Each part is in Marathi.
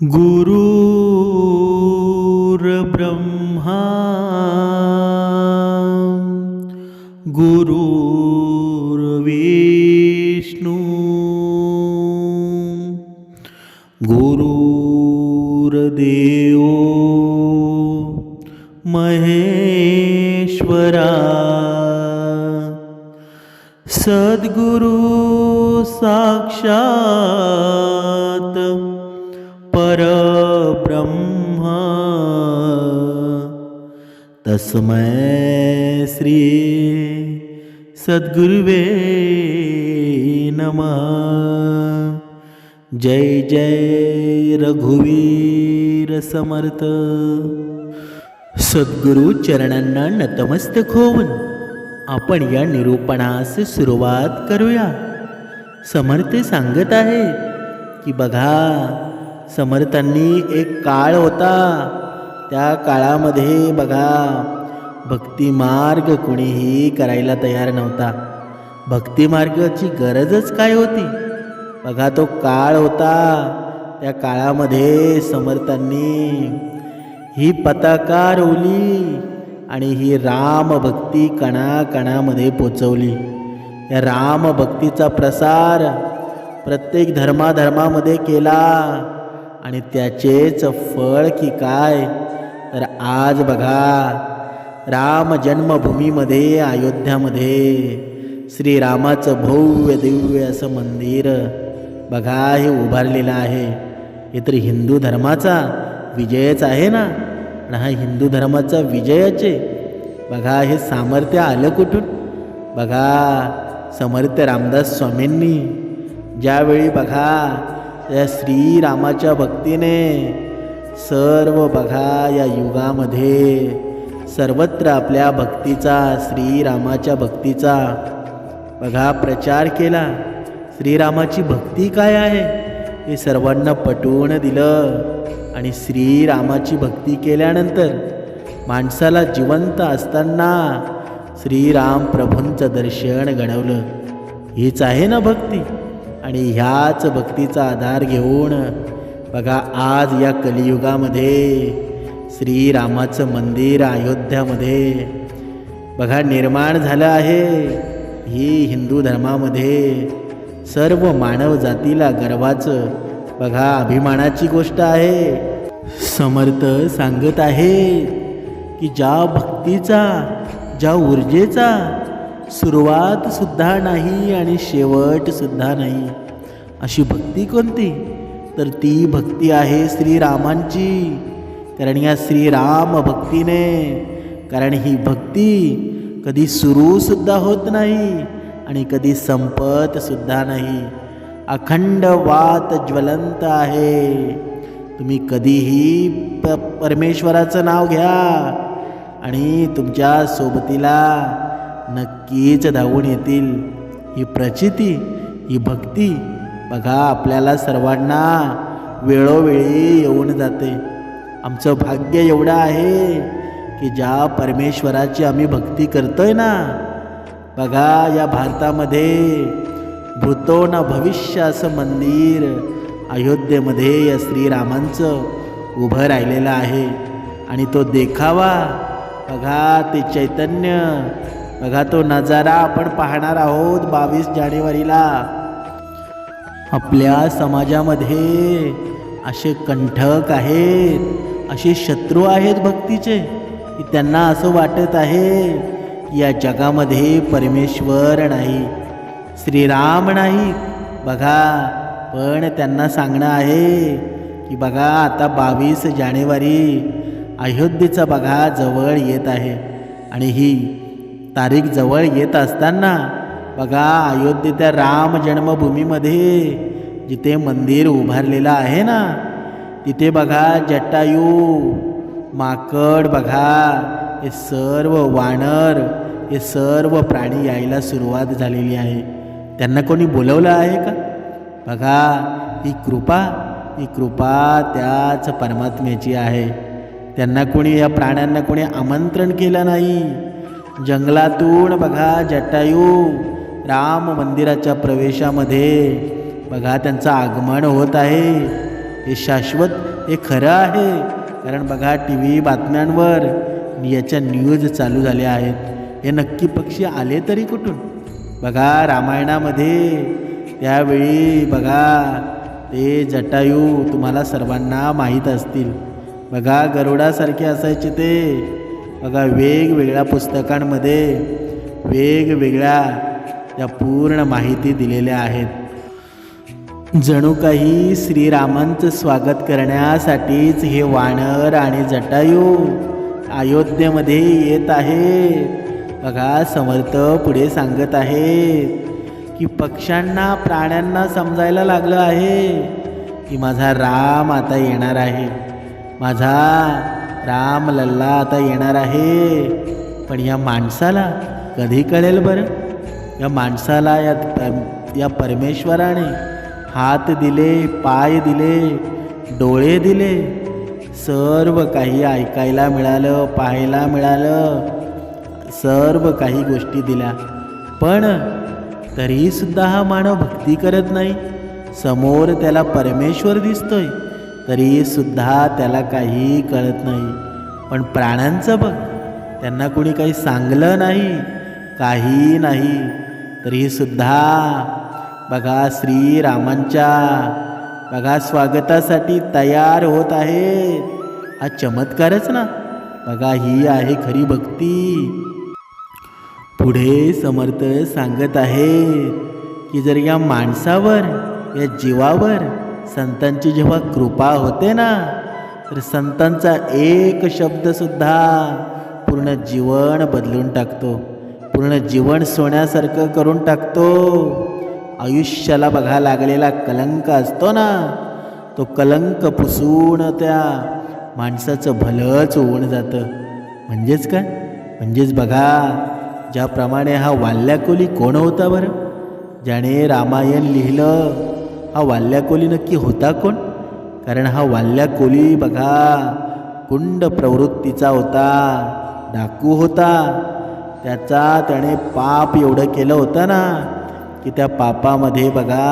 गुरुर्ब्रह्मा गुरु तस्मै श्री सद्गुरुवे नमः। जय जय रघुवीर समर्थ। सद्गुरु चरणांना नतमस्तक होऊन आपण या निरूपणास सुरुवात करूया। समर्थ सांगत आहे की बघा समर्थांनी एक काळ होता त्या काळामध्ये बघा भक्तिमार्ग कुणीही करायला तयार नव्हता. भक्तिमार्गाची गरजच काय होती? बघा तो काळ होता. त्या काळामध्ये समर्थांनी ही पताका रोवली आणि ही रामभक्ती कणाकणामध्ये पोचवली. या रामभक्तीचा प्रसार प्रत्येक धर्माधर्मामध्ये केला आणि त्याचेच फळ की काय? तर आज बघा राम जन्मभूमीमध्ये अयोध्यामध्ये. श्रीरामाचं भव्य दिव्य असं मंदिर बघा हे उभारलेलं आहे. हे तर हिंदू धर्माचा विजयच आहे ना? आणि हा हिंदू धर्माचा विजयाचे बघा हे सामर्थ्य आलं कुठून? बघा समर्थ रामदास स्वामींनी. ज्यावेळी बघा या श्रीरामाच्या भक्तीने सर्व बघा या युगामध्ये सर्वत्र आपल्या भक्तीचा श्रीरामाच्या भक्तीचा. बघा प्रचार केला. श्रीरामाची भक्ती काय आहे? हे सर्वांना पटवून दिलं. आणि श्रीरामाची भक्ती केल्यानंतर माणसाला जिवंत असताना श्रीराम प्रभूंचं दर्शन घडवलं. हीच आहे ना भक्ती? आणि ह्याच भक्तीचा आधार घेऊन बघा आज या कलियुगामध्ये श्रीरामाचं मंदिर अयोध्यामध्ये. बघा निर्माण झालं आहे. ही हिंदू धर्मामध्ये सर्व मानव जातीला गर्वाचं बघा अभिमानाची गोष्ट आहे. समर्थ सांगत आहे की ज्या भक्तीचा ज्या ऊर्जेचा सुरुवात सुद्धा नाही आणि शेवट सुद्धा नाही अशी भक्ती कोणती? तर ती भक्ती आहे श्रीरामांची. कारण या श्रीराम भक्तीने. कारण ही भक्ती कधी सुरूसुद्धा होत नाही आणि कधी संपतसुद्धा नाही. अखंड वात ज्वलंत आहे. तुम्ही कधीही प परमेश्वराचं नाव घ्या आणि तुमच्या सोबतीला नक्कीच धावून येतील. ही प्रचिती ही भक्ती बघा आपल्याला सर्वांना वेळोवेळी येऊन जाते. आमचं भाग्य एवढं आहे की ज्या परमेश्वराची आम्ही भक्ती करतोय ना बघा या भारतामध्ये भूतो ना भविष्य असं मंदिर अयोध्येमध्ये या श्रीरामांचं उभं राहिलेलं आहे. आणि तो देखावा बघा ते चैतन्य बघा तो नजारा आपण पाहणार आहोत बावीस जानेवारीला. आपल्या समाजामध्ये असे कंठक आहेत असे शत्रू आहेत भक्तीचे की त्यांना असं वाटत आहे की या जगामध्ये परमेश्वर नाही श्रीराम नाही. बघा पण त्यांना सांगणं आहे की बघा आता बावीस जानेवारी अयोध्येचा बघा जवळ येत आहे. आणि ही तारीख जवळ येत असताना बघा अयोध्येच्या राम जन्मभूमीमध्ये जिथे मंदिर उभारलेलं आहे ना तिथे बघा जटायू माकड बघा हे सर्व वानर हे सर्व प्राणी यायला सुरुवात झालेली आहे. त्यांना कोणी बोलवलं आहे का? बघा ही कृपा ही कृपा त्याच परमात्म्याची आहे. त्यांना कोणी या प्राण्यांना कोणी आमंत्रण केलं नाही. जंगलातून बघा जटायू राम मंदिराच्या प्रवेशामध्ये बघा त्यांचं आगमन होत आहे. हे शाश्वत हे खरं आहे. कारण बघा टी व्ही बातम्यांवर याच्या न्यूज चालू झाल्या आहेत. हे नक्की पक्षी आले तरी कुठून? बघा रामायणामध्ये. त्यावेळी बघा ते जटायू तुम्हाला सर्वांना माहीत असतील. बघा गरुडासारखे असायचे ते. बघा वेगवेगळ्या पुस्तकांमध्ये वेगवेगळ्या त्या पूर्ण माहिती दिलेल्या आहेत. जणू काही श्रीरामांचं स्वागत करण्यासाठीच हे वानर आणि जटायू अयोध्येमध्ये येत आहे बघा समर्थ पुढे सांगत आहेत की पक्ष्यांना प्राण्यांना समजायला लागलं आहे की माझा राम आता येणार आहे. माझा राम लल्ला आता येणार आहे. पण या माणसाला कधी कळेल बरं? या माणसाला या या परमेश्वराने हात दिले पाय दिले डोळे दिले. सर्व काही ऐकायला मिळालं पाहायला मिळालं. सर्व काही गोष्टी दिल्या. पण तरीसुद्धा हा मानव भक्ती करत नाही. समोर त्याला परमेश्वर दिसतोय. तरीसुद्धा त्याला काही कळत नाही. पण प्राण्यांचं बघ त्यांना कोणी काही सांगलं नाही काही नाही. तरीसुद्धा बघा श्रीरामांच्या बघा स्वागतासाठी तयार होत आहे. हा चमत्कारच ना. बघा ही आहे खरी भक्ती. पुढे समर्थ सांगत आहे की जर या माणसावर या जीवावर संतांची जेव्हा कृपा होते ना तर संतांचा एक शब्दसुद्धा पूर्ण जीवन बदलून टाकतो. पूर्ण जीवन सोन्यासारखं करून टाकतो. आयुष्याला बघा लागलेला कलंक असतो ना तो कलंक पुसून त्या माणसाचं भलंच होऊन जातं. म्हणजेच काय? म्हणजेच बघा ज्याप्रमाणे हा वाल्याकोली कोण होता बरं? ज्याने रामायण लिहिलं हा वाल्याकोली नक्की होता कोण? कारण हा वाल्याकोली बघा कुंड प्रवृत्तीचा होता डाकू होता त्याचा त्याने पाप एवढं केलं होतं ना की त्या पापामध्ये बघा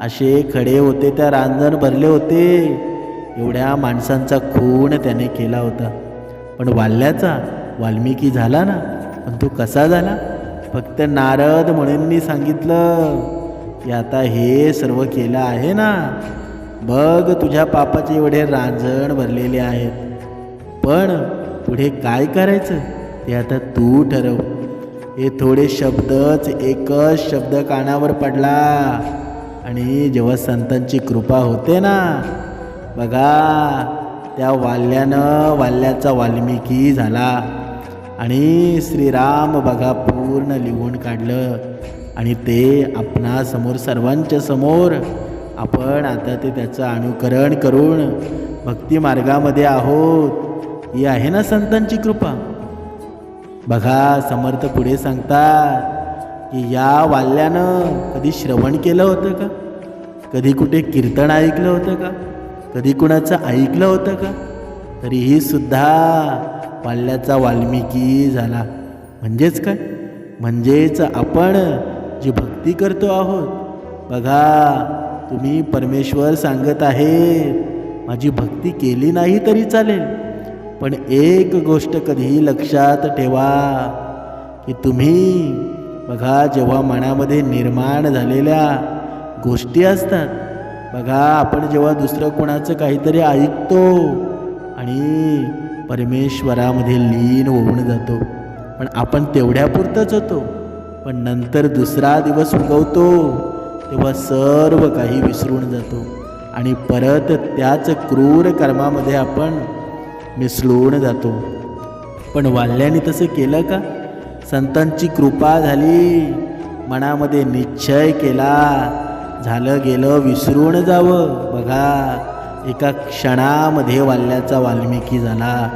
असे खडे होते त्या रांजण भरले होते. एवढ्या माणसांचा खून त्याने केला होता. पण वाल्याचा वाल्मिकी झाला ना पण तो कसा झाला? फक्त नारद म्हणून सांगितलं की आता हे सर्व केलं आहे ना. बघ तुझ्या पापाचे एवढे रांजण भरलेले आहेत. पण पुढे काय करायचं? ते आता तू ठरव. हे थोडे शब्दच एकच शब्द कानावर पडला. आणि जेव्हा संतांची कृपा होते ना बघा त्या वाल्यानं वाल्याचा वाल्मिकी झाला. आणि श्रीराम बघा पूर्ण लिहून काढलं. आणि ते आपणासमोर सर्वांच्या समोर आपण आता ते त्याचं अनुकरण करून भक्ती मार्गामध्ये आहोत. ही आहे ना संतांची कृपा? बघा समर्थ पुढे सांगतात की या वाल्यानं कधी श्रवण केलं होतं का? कधी कुठे कीर्तन ऐकलं होतं का? कधी कुणाचं ऐकलं होतं का? तरीही सुद्धा वाल्याचा वाल्मिकी झाला. म्हणजेच काय? म्हणजेच आपण जी भक्ती करतो आहोत बघा तुम्ही परमेश्वर सांगत आहे माझी भक्ती केली नाही तरी चालेल. पण एक गोष्ट कधीही लक्षात ठेवा की तुम्ही बघा जेव्हा मनामध्ये निर्माण झालेल्या गोष्टी असतात बघा आपण जेव्हा दुसरं कोणाचं काहीतरी ऐकतो आणि परमेश्वरामध्ये लीन होऊन जातो पण आपण तेवढ्यापुरतंच होतो पण नंतर दुसरा दिवस उगवतो तेव्हा सर्व काही विसरून जातो आणि परत त्याच क्रूर कर्मामध्ये आपण मिसळून जातो. पण वाल्याने तसं केलं का? संतांची कृपा झाली. मनामध्ये निश्चय केला. झालं गेलं विसरून जावं. बघा एका क्षणामध्ये वाल्याचा वाल्मिकी झाला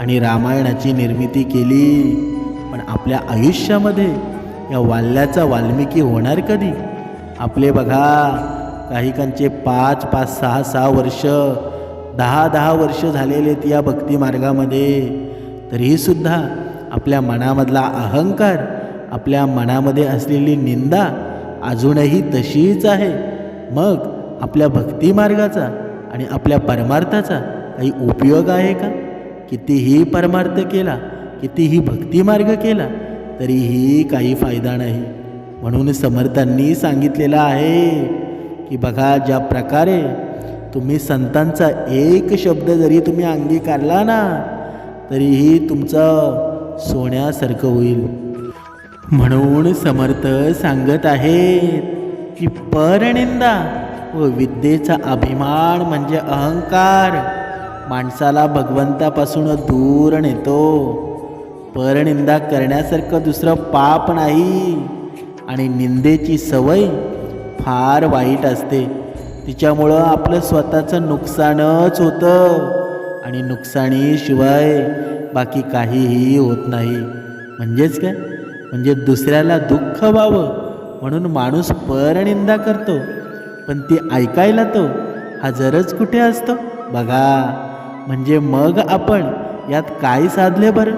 आणि रामायणाची निर्मिती केली. पण आपल्या आयुष्यामध्ये या वाल्याचा वाल्मिकी होणार कधी? आपले बघा काहीकांचे पाच पाच सहा सहा वर्ष दहा दहा वर्ष झालेले आहेत या भक्ती मार्गामध्ये तरीहीसुद्धा आपल्या मनामधला अहंकार आपल्या मनामध्ये असलेली निंदा अजूनही तशीच आहे. मग आपल्या भक्ती मार्गाचा आणि आपल्या परमार्थाचा काही उपयोग आहे का? कितीही परमार्थ केला कितीही भक्तिमार्ग केला तरीही काही फायदा नाही. म्हणून समर्थांनी सांगितलेलं आहे की बघा ज्या प्रकारे तुम्ही संतांचा एक शब्द जरी तुम्ही अंगीकारला ना तरीही तुमचं सोन्यासारखं होईल. म्हणून समर्थ सांगत आहेत की परनिंदा व विद्येचा अभिमान म्हणजे अहंकार. माणसाला भगवंतापासून दूर नेतो. परनिंदा करण्यासारखं दुसरं पाप नाही. आणि निंदेची सवय फार वाईट असते. तिच्यामुळं आपलं स्वतःचं नुकसानच होतं. आणि नुकसानीशिवाय बाकी काहीही होत नाही. म्हणजेच काय? म्हणजे दुसऱ्याला दुःख व्हावं म्हणून माणूस परनिंदा करतो. पण ती ऐकायला तो हजरच कुठे असतो? बघा. म्हणजे मग आपण यात काय साधले बरं?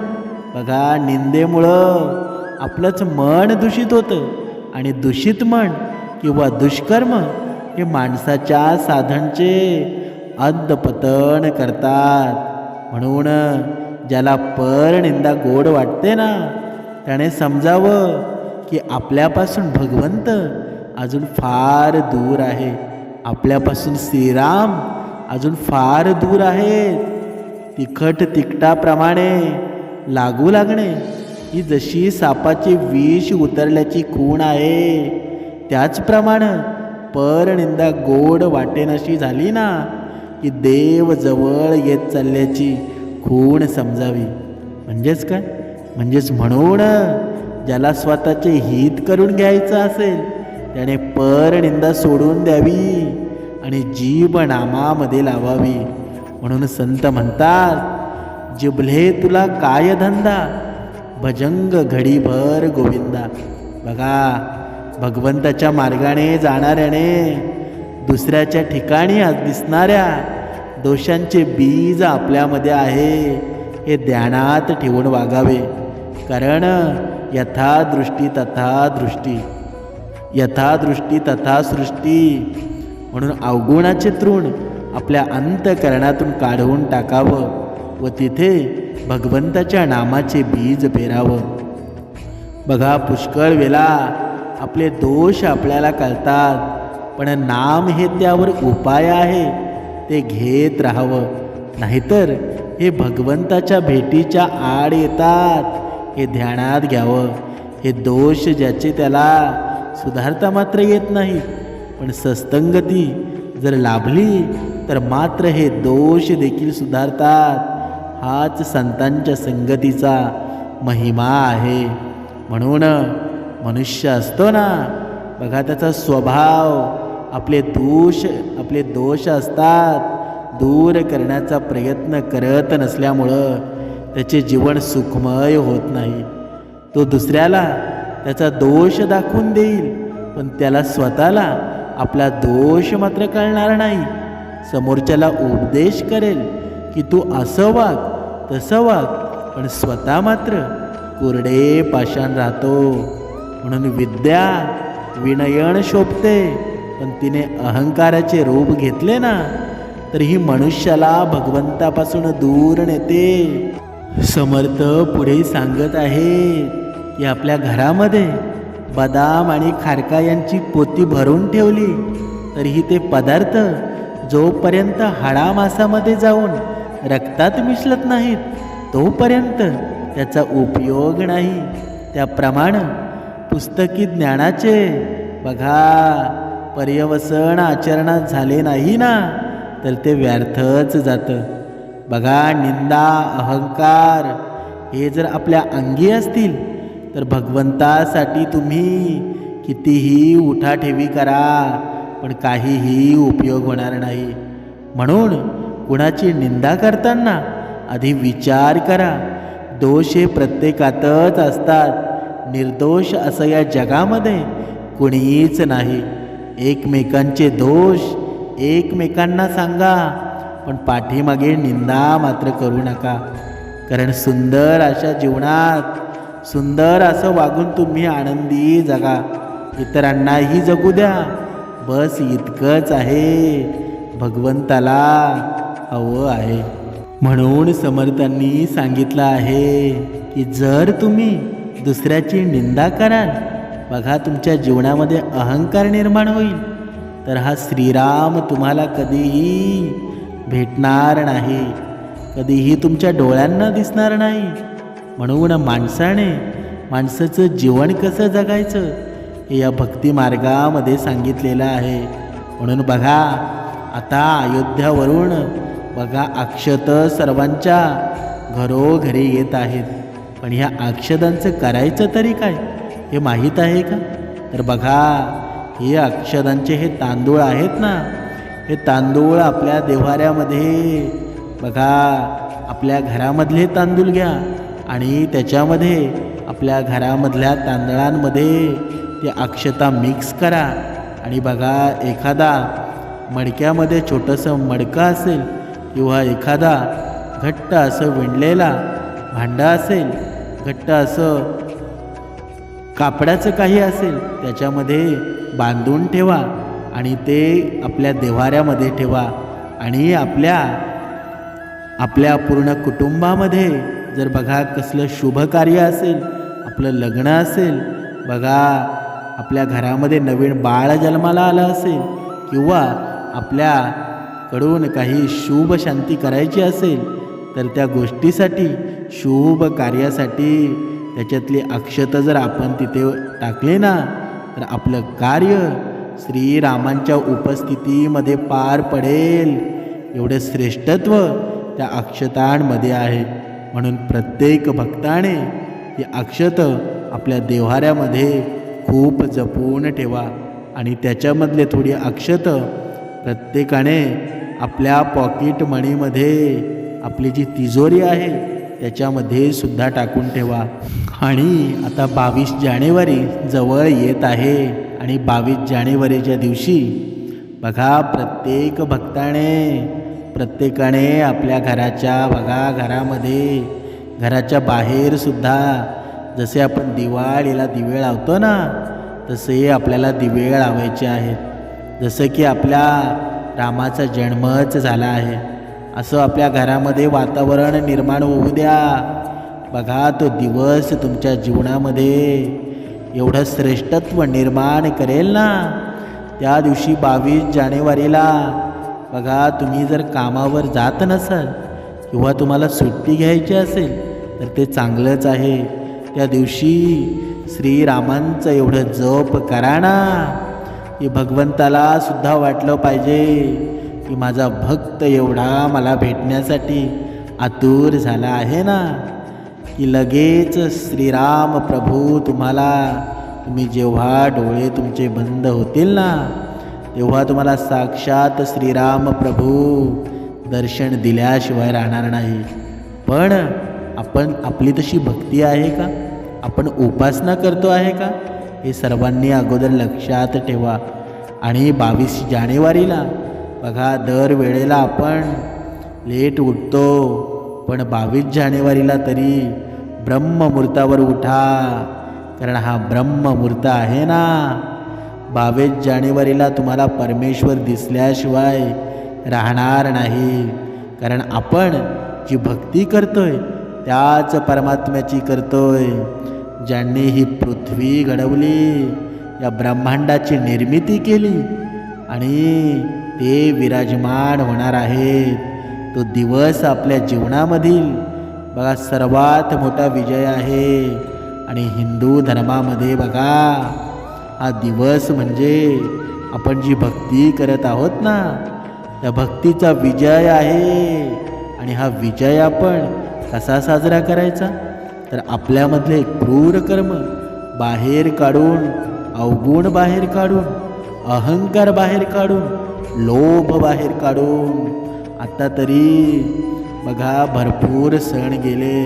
बघा निंदेमुळं आपलंच मन दूषित होतं. आणि दूषित मन किंवा दुष्कर्म हे माणसाच्या साधनचे अंतपतन करतात. म्हणून ज्याला परनिंदा गोड वाटते ना त्याने समजावं की आपल्यापासून भगवंत अजून फार दूर आहे. आपल्यापासून श्रीराम अजून फार दूर आहेत तिखट तिखटाप्रमाणे लागू लागणे. ही जशी सापाची विष उतरल्याची खूण आहे त्याचप्रमाणे परनिंदा गोड वाटेनशी झाली ना की देव जवळ येत चालल्याची खूण समजावी. म्हणजेच काय? म्हणजेच म्हणून ज्याला स्वतःचे हित करून घ्यायचं असेल त्याने परनिंदा सोडून द्यावी आणि जीभ नामामध्ये लावावी. म्हणून संत म्हणतात जिभले तुला काय धंदा? भजंग घडीभर गोविंदा. बघा भगवंताच्या मार्गाने जाणाऱ्याने दुसऱ्याच्या ठिकाणी आज दिसणाऱ्या दोषांचे बीज आपल्यामध्ये आहे हे ध्यानात ठेवून वागावे. कारण यथा दृष्टी तथा दृष्टी यथा दृष्टी तथा सृष्टी म्हणून अवगुणाचे तृण आपल्या अंतकरणातून काढून टाकावं व तिथे भगवंताच्या नामाचे बीज पेरावं. बघा पुष्कळ वेळा आपले दोष आपल्याला कळतात पण नाम हे त्यावर उपाय आहे ते घेत राहावं. नाहीतर हे भगवंताच्या भेटीच्या आड येतात हे ध्यानात घ्यावं. हे दोष ज्याचे त्याला सुधारता मात्र येत नाही पण सस्तंगती जर लाभली तर मात्र हे दोष देखील सुधारतात. हाच संतांच्या संगतीचा महिमा आहे. म्हणून मनुष्य असतो ना बघा त्याचा स्वभाव. आपले दोष आपले दोष असतात. दूर करण्याचा प्रयत्न करत नसल्यामुळं त्याचे जीवन सुखमय होत नाही. तो दुसऱ्याला त्याचा दोष दाखवून देईल पण त्याला स्वतःला आपला दोष मात्र कळणार नाही. समोरच्याला उपदेश करेल की तू असं वाग तसं वाग पण स्वतः मात्र कोरडे पाषाण राहतो. म्हणून विद्या विनयन शोभते. पण तिने अहंकाराचे रूप घेतले ना तर ही मनुष्याला भगवंतापासून दूर नेते. समर्थ पुढे सांगत आहे की आपल्या घरामध्ये बदाम आणि खारका यांची पोती भरून ठेवली तरीही ते पदार्थ जोपर्यंत हाडामासामध्ये जाऊन रक्तात मिसळत नाहीत तोपर्यंत त्याचा उपयोग नाही. त्याप्रमाणे पुस्तकी ज्ञानाचे. बघा पर्यवसन आचरणात झाले नाही ना तर ते व्यर्थच जातं. बघा निंदा अहंकार हे जर आपल्या अंगी असतील तर भगवंतासाठी तुम्ही कितीही उठाठेवी करा पण काहीही उपयोग होणार नाही. म्हणून कुणाची निंदा करताना आधी विचार करा. दोष हे प्रत्येकातच असतात. निर्दोष असं या जगामध्ये कुणीच नाही. एकमेकांचे दोष एकमेकांना सांगा पण पाठीमागे निंदा मात्र करू नका. कारण सुंदर अशा जीवनात सुंदर असं वागून तुम्ही आनंदी जगा. इतरांनाही जगू द्या. बस इतकंच आहे. भगवंताला हवं आहे. म्हणून समर्थांनी सांगितलं आहे की जर तुम्ही दुसऱ्याची निंदा कराल. बघा तुमच्या जीवनामध्ये अहंकार निर्माण होईल. तर हा श्रीराम तुम्हाला कधीही भेटणार नाही. कधीही तुमच्या डोळ्यांना दिसणार नाही. म्हणून माणसाने माणसाचं जीवन कसं जगायचं हे या भक्ती मार्गामध्ये सांगितलेलं आहे. म्हणून बघा आता अयोध्यावरून बघा अक्षत सर्वांच्या घरोघरी येत आहेत. पण ह्या अक्षदांचं करायचं तरी काय? हे माहीत आहे का? तर बघा हे अक्षदांचे हे तांदूळ आहेत ना हे तांदूळ आपल्या देव्हाऱ्यामध्ये बघा आपल्या घरामधले तांदूळ घ्या आणि त्याच्यामध्ये आपल्या घरामधल्या तांदळांमध्ये ते अक्षता मिक्स करा आणि बघा एखादा मडक्यामध्ये छोटंसं मडकं असेल किंवा एखादा घट्ट असं विणलेला भांडं असेल घट्ट असं. कापडाचं काही असेल त्याच्यामध्ये बांधून ठेवा आणि ते आपल्या देव्हाऱ्यामध्ये ठेवा. आणि आपल्या आपल्या पूर्ण कुटुंबामध्ये जर बघा कसलं शुभ कार्य असेल आपलं लग्न असेल बघा आपल्या घरामध्ये नवीन बाळ जन्माला आलं असेल किंवा आपल्याकडून काही शुभ शांती करायची असेल तर त्या गोष्टीसाठी शुभ कार्यासाठी त्याच्यातली अक्षतं जर आपण तिथे टाकले ना तर आपलं कार्य श्रीरामांच्या उपस्थितीमध्ये पार पडेल. एवढं श्रेष्ठत्व त्या अक्षतांमध्ये आहे. म्हणून प्रत्येक भक्ताने ही अक्षतं आपल्या देव्हाऱ्यामध्ये खूप जपून ठेवा. आणि त्याच्यामधले थोडी अक्षतं प्रत्येकाने आपल्या पॉकेट मणीमध्ये आपली जी तिजोरी आहे त्याच्यामध्ये सुद्धा टाकून ठेवा. आणि आता बावीस जानेवारी जवळ येत आहे. आणि बावीस जानेवारीच्या दिवशी बघा प्रत्येक भक्ताने प्रत्येकाने आपल्या घराच्या बघा घरामध्ये घराच्या बाहेरसुद्धा जसे आपण दिवाळीला दिवे लावतो ना तसे आपल्याला दिवे लावायचे आहेत. जसं की आपल्या रामाचा जन्मच झाला आहे. असं आपल्या घरामध्ये वातावरण निर्माण होऊ द्या. बघा तो दिवस तुमच्या जीवनामध्ये एवढं श्रेष्ठत्व निर्माण करेल ना? त्या दिवशी बावीस जानेवारीला बघा तुम्ही जर कामावर जात नसाल किंवा तुम्हाला सुट्टी घ्यायची असेल तर ते चांगलंच आहे. त्या दिवशी श्रीरामांचं एवढं जप करा ना. की भगवंताला सुद्धा वाटलं पाहिजे. की माझा भक्त एवढा मला भेटण्यासाठी आतुर झाला आहे ना? की लगेच श्रीराम प्रभू तुम्हाला तुम्ही जेव्हा डोळे तुमचे बंद होतील ना तेव्हा तुम्हाला साक्षात श्रीराम प्रभू दर्शन दिल्याशिवाय राहणार नाही. पण आपण आपली तशी भक्ती आहे का? आपण उपासना करतो आहे का? हे सर्वांनी अगोदर लक्षात ठेवा. आणि बावीस जानेवारीला बघा दर वेळेला आपण लेट उठतो पण बावीस जानेवारीला तरी ब्रह्ममुहूर्तावर उठा कारण हा ब्रह्ममुहूर्त आहे ना. बावीस जानेवारीला तुम्हाला परमेश्वर दिसल्याशिवाय राहणार नाही. कारण आपण जी भक्ती करतोय त्याच परमात्म्याची करतोय. ज्यांनी ही पृथ्वी घडवली या ब्रह्मांडाची निर्मिती केली आणि ते विराजमान होणार आहेत. तो दिवस आपल्या जीवनामधील बघा सर्वात मोठा विजय आहे. आणि हिंदू धर्मामध्ये बघा हा दिवस म्हणजे आपण जी भक्ती करत आहोत ना त्या भक्तीचा विजय आहे. आणि हा विजय आपण कसा साजरा करायचा? तर आपल्यामधले क्रूर कर्म बाहेर काढून अवगुण बाहेर काढून अहंकार बाहेर काढून लोभ बाहेर काढून. आता तरी बघा भरपूर सण गेले.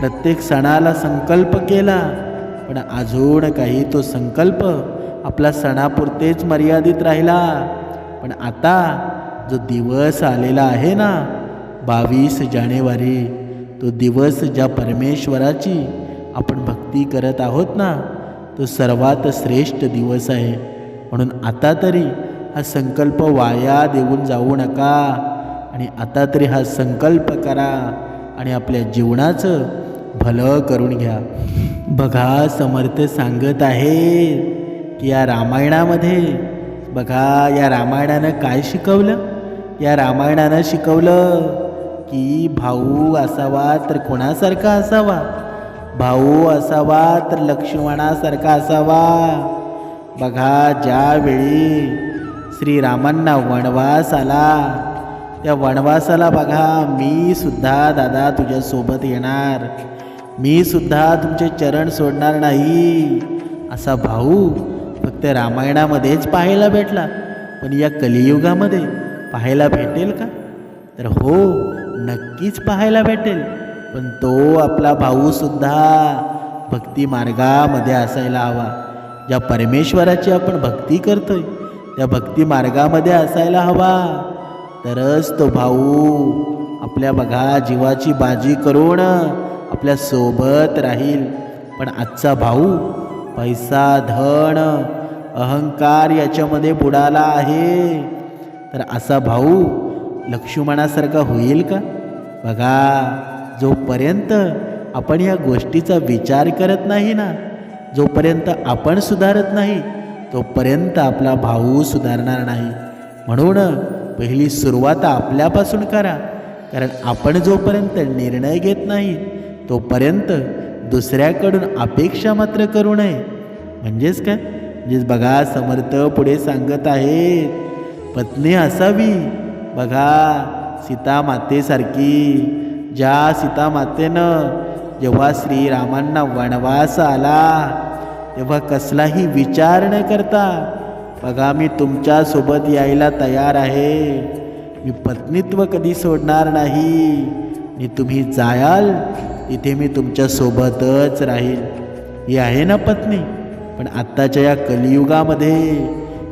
प्रत्येक सणाला संकल्प केला. पण अजून काही तो संकल्प आपला सणापुरतेच मर्यादित राहिला. पण आता जो दिवस आलेला आहे ना बावीस जानेवारी तो दिवस ज्या परमेश्वराची आपण भक्ती करत आहोत ना तो सर्वात श्रेष्ठ दिवस आहे. म्हणून आता तरी हा संकल्प वाया देऊन जाऊ नका. आणि आता तरी हा संकल्प करा आणि आपल्या जीवनाचं भलं करून घ्या. बघा समर्थ सांगत आहे की या रामायणामध्ये बघा या रामायणानं काय शिकवलं? या रामायणानं शिकवलं की भाऊ असावा तर कोणासारखा असावा? भाऊ असावा तर लक्ष्मणासारखा असावा? बघा ज्यावेळी श्रीरामांना वनवास आला त्या वनवासाला बघा मी सुद्धा दादा तुझ्यासोबत येणार. मी सुद्धा तुमचे चरण सोडणार नाही. असा भाऊ फक्त रामायणामध्येच पाहायला भेटला. पण या कलियुगामध्ये पाहायला भेटेल का? तर हो नक्कीच पाहायला भेटेल. पण तो आपला भाऊसुद्धा भक्ती मार्गामध्ये असायला हवा. ज्या परमेश्वराची आपण भक्ती करतोय त्या भक्ती मार्गामध्ये असायला हवा. तरच तो भाऊ आपल्या बघा जीवाची बाजी करून आपल्यासोबत राहील. पण आजचा भाऊ पैसा धन अहंकार याच्यामध्ये बुडाला आहे. तर असा भाऊ लक्ष्मणासारखा होईल का? बघा जोपर्यंत आपण या गोष्टीचा विचार करत नाही ना जोपर्यंत आपण सुधारत नाही तोपर्यंत आपला भाऊ सुधारणार नाही. म्हणून पहिली सुरुवात आपल्यापासून करा. कारण आपण जोपर्यंत निर्णय घेत नाही तोपर्यंत दुसऱ्याकडून अपेक्षा मात्र करू नये. म्हणजेच काय? म्हणजेच बघा समर्थ पुढे सांगत आहेत पत्नी असावी. बघा सीता मातेसारखी ज्या सीता मातेनं जेव्हा श्रीरामांना वनवास आला तेव्हा कसलाही विचार न करता बघा मी तुमच्यासोबत यायला तयार आहे. मी पत्नीत्व कधी सोडणार नाही. आणि तुम्ही जायाल तिथे मी तुमच्यासोबतच राहील. ही आहे ना पत्नी? पण आत्ताच्या या कलियुगामध्ये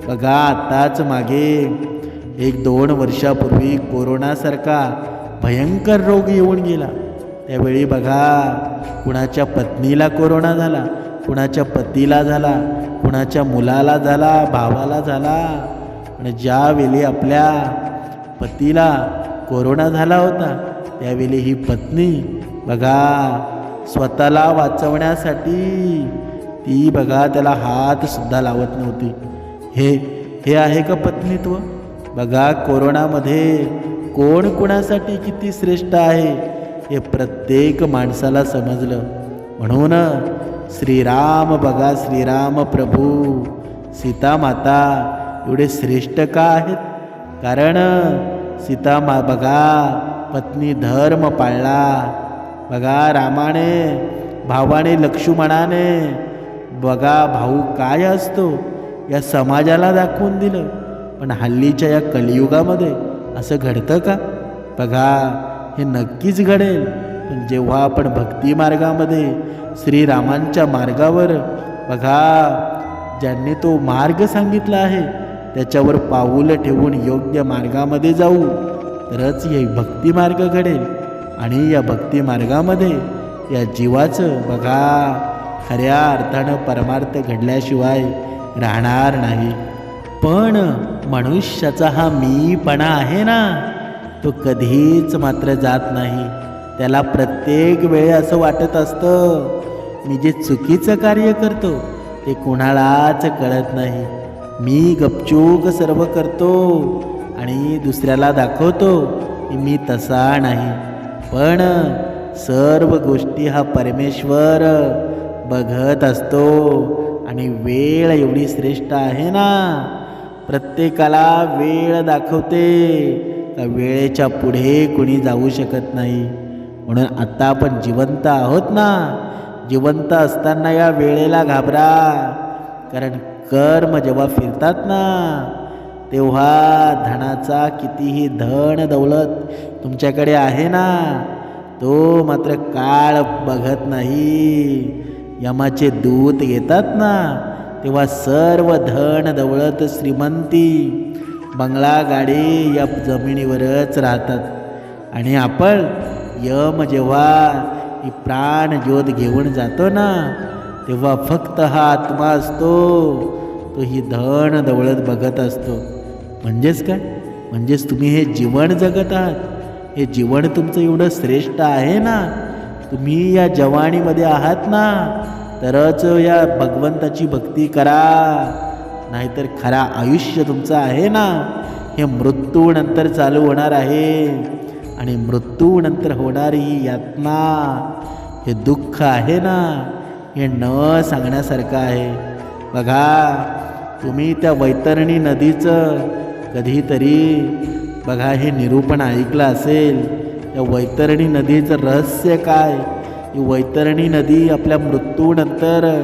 बघा आत्ताच मागे एक दोन वर्षापूर्वी कोरोनासारखा भयंकर रोग येऊन गेला. त्यावेळी बघा कुणाच्या पत्नीला कोरोना झाला कुणाच्या पतीला झाला कुणाच्या मुलाला झाला भावाला झाला. आणि ज्यावेळी आपल्या पतीला कोरोना झाला होता त्यावेळी ही पत्नी बघा स्वतःला वाचवण्यासाठी ती बघा त्याला हातसुद्धा लावत नव्हती. हे हे आहे का पत्नीत्व? बघा कोरोनामध्ये कोण कोणासाठी किती श्रेष्ठ आहे हे प्रत्येक माणसाला समजलं. म्हणून श्रीराम बघा श्रीराम प्रभू. सीता माता एवढे श्रेष्ठ का आहेत? कारण सीता मा बघा पत्नी धर्म पाळला. बघा रामाने भावाने लक्ष्मणाने बघा भाऊ काय असतो या समाजाला दाखवून दिलं. पण हल्लीच्या या कलियुगामध्ये असं घडतं का? बघा हे नक्कीच घडेल. पण जेव्हा आपण भक्ती मार्गामध्ये श्रीरामांच्या मार्गावर बघा ज्यांनी तो मार्ग सांगितला आहे त्याच्यावर पाऊलं ठेवून योग्य मार्गामध्ये जाऊ तरच हे भक्ती मार्ग घडेल. आणि या भक्ती मार्गामध्ये या जीवाचं बघा खऱ्या अर्थानं परमार्थ घडल्याशिवाय राहणार नाही. पण मनुष्याचा हा मीपणा आहे ना तो कधीच मात्र जात नाही. त्याला प्रत्येक वेळे असं वाटत असतं मी जे चुकीचं कार्य करतो ते कुणालाच कळत नाही. मी गपचूक सर्व करतो आणि दुसऱ्याला दाखवतो की मी तसा नाही. पण सर्व गोष्टी हा परमेश्वर बघत असतो आणि वेळ एवढी श्रेष्ठ आहे ना? प्रत्येकाला वेळ दाखवते का वेळेच्या पुढे कुणी जाऊ शकत नाही? म्हणून आत्ता आपण जिवंत आहोत ना? जिवंत असताना या वेळेला घाबरा. कारण कर्म जेव्हा फिरतात ना तेव्हा धनाचा कितीही धन दौलत तुमच्याकडे आहे ना तो मात्र काळ बघत नाही. यमाचे दूत येतात ना तेव्हा सर्व धन दौलत श्रीमंती बंगला गाडी या जमिनीवरच राहतात. आणि आपण यम जेव्हा ही प्राण ज्योत घेऊन जातो ना तेव्हा फक्त हा आत्मा असतो तो ही धन दवळत बघत असतो. म्हणजेच काय? म्हणजेच तुम्ही हे जीवन जगत आहात. हे जीवन तुमचं एवढं श्रेष्ठ आहे ना तुम्ही या जवानीमध्ये आहात ना तरच या भगवंताची भक्ती करा. नाहीतर खरा आयुष्य तुमचं आहे ना हे मृत्यूनंतर चालू होणार आहे. आणि मृत्यूनंतर होणारी ही यातना हे दुःख आहे ना? हे न सांगण्यासारखं आहे. बघा तुम्ही त्या वैतरणी नदीचं कधीतरी बघा हे निरूपण ऐकलं असेल. त्या वैतरणी नदीचं रहस्य काय? ही वैतरणी नदी आपल्या मृत्यूनंतर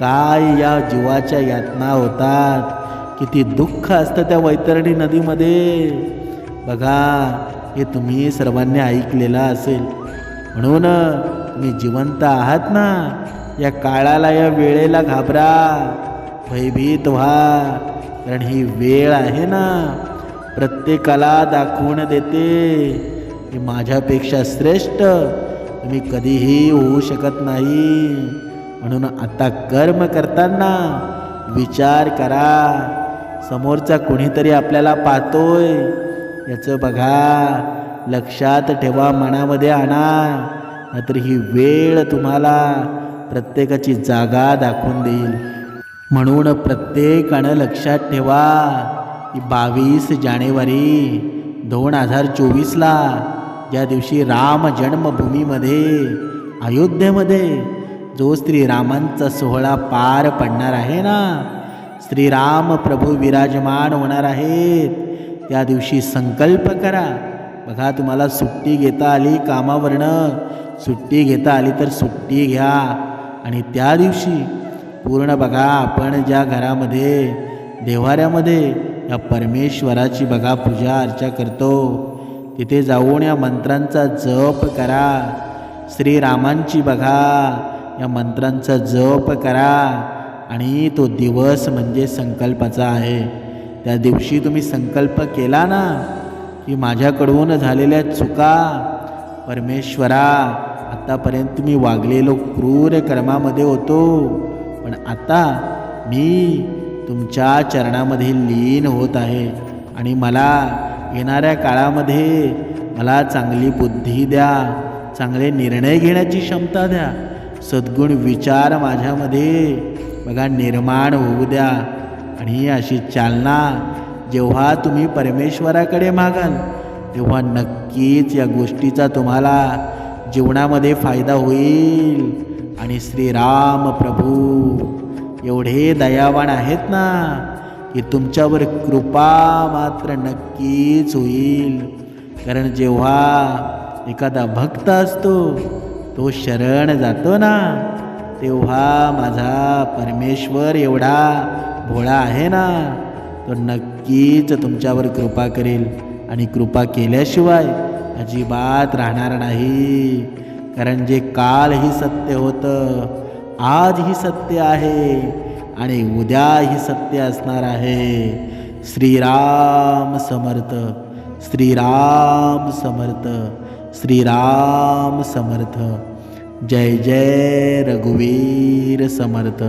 काय या जीवाच्या यातना होतात? किती दुःख असतं त्या वैतरणी नदीमध्ये. बघा हे तुम्ही सर्वांनी ऐकलेलं असेल. म्हणून तुम्ही जिवंत आहात ना? या काळाला या वेळेला घाबरा. भयभीत व्हा. कारण ही वेळ आहे ना. प्रत्येकाला दाखवून देते. की माझ्यापेक्षा श्रेष्ठ. तुम्ही कधीही होऊ शकत नाही. म्हणून आता कर्म करताना विचार करा. समोरचा कोणीतरी आपल्याला पाहतोय. याचं बघा. लक्षात ठेवा मनामध्ये आणा. नाहीतर ही वेळ तुम्हाला प्रत्येकाची जागा दाखवून देईल. म्हणून प्रत्येकानं लक्षात ठेवा. की बावीस जानेवारी दोन हजार चोवीसला ज्या दिवशी राम जन्मभूमीमध्ये अयोध्येमध्ये जो श्रीरामांचा सोहळा पार पडणार आहे ना श्रीराम प्रभू विराजमान होणार आहेत. त्या दिवशी संकल्प करा. बघा तुम्हाला सुट्टी घेता आली कामावरनं. सुट्टी घेता आली तर सुट्टी घ्या. आणि त्या दिवशी पूर्ण बघा आपण ज्या घरामध्ये देवाऱ्यामध्ये या परमेश्वराची बघा पूजा अर्चा करतो तिथे जाऊन या मंत्रांचा जप करा. श्रीरामांची बघा या मंत्रांचा जप करा. आणि तो दिवस म्हणजे संकल्पाचा आहे. त्या दिवशी तुम्ही संकल्प केला ना की माझ्याकडून झालेल्या चुका परमेश्वरा आत्तापर्यंत मी वागलेलो क्रूर कर्मामध्ये होतो. पण आता मी तुमच्या चरणामध्ये लीन होत आहे आणि मला येणाऱ्या काळामध्ये मला चांगली बुद्धी द्या चांगले निर्णय घेण्याची क्षमता द्या. सद्गुण विचार माझ्यामध्ये बघा निर्माण होऊ द्या. आणि अशी चालना जेव्हा तुम्ही परमेश्वराकडे मागाल तेव्हा नक्कीच या गोष्टीचा तुम्हाला जीवनामध्ये फायदा होईल. आणि श्रीराम प्रभू एवढे दयावान आहेत ना की तुमच्यावर कृपा मात्र नक्कीच होईल. कारण जेव्हा एखादा भक्त असतो तो शरण जातो ना तेव्हा माझा परमेश्वर एवढा भोळा आहे ना तो नक्कीच तुमच्यावर कृपा करेल आणि कृपा केल्याशिवाय अजिबात राहणार नाही. कारण जे काल ही सत्य होतं आज ही सत्य आहे आणि उद्या ही सत्य असणार आहे. श्रीराम समर्थ श्रीराम समर्थ श्रीराम समर्थ. जय जय रघुवीर समर्थ.